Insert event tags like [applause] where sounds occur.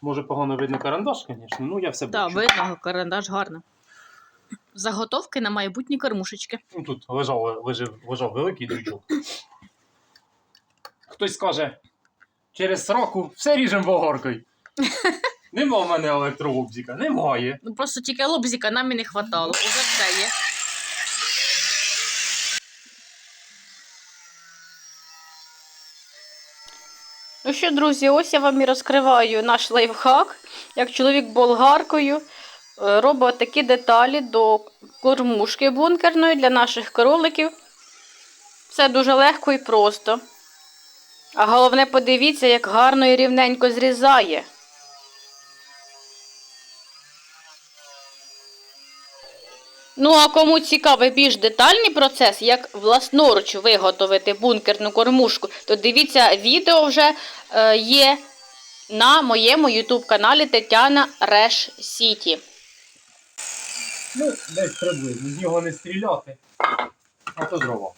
Може погано видно карандаш, звісно, ну я все Так, бачу. видно, карандаш гарно. Заготовки на майбутні кормушечки. Ну, тут лежав, лежав, лежав великий дрючок. Хтось скаже, через сроку все ріжемо вогоркою. [laughs] Нема в мене електрообзіка, немає. Ну просто тільки лобзика нам і не хватало. Уже все є. Ну що, друзі, ось я вам і розкриваю наш лайфхак. Як чоловік болгаркою е, робить такі деталі до кормушки бункерної для наших кроликів. Все дуже легко і просто. А головне, подивіться, як гарно і рівненько зрізає. Ну, а кому цікавий більш детальний процес, як власноруч виготовити бункерну кормушку, то дивіться, відео вже е, є на моєму YouTube каналі Тетяна Реш Сіті. Ну, десь приблизно, з нього не стріляти. А то дрова.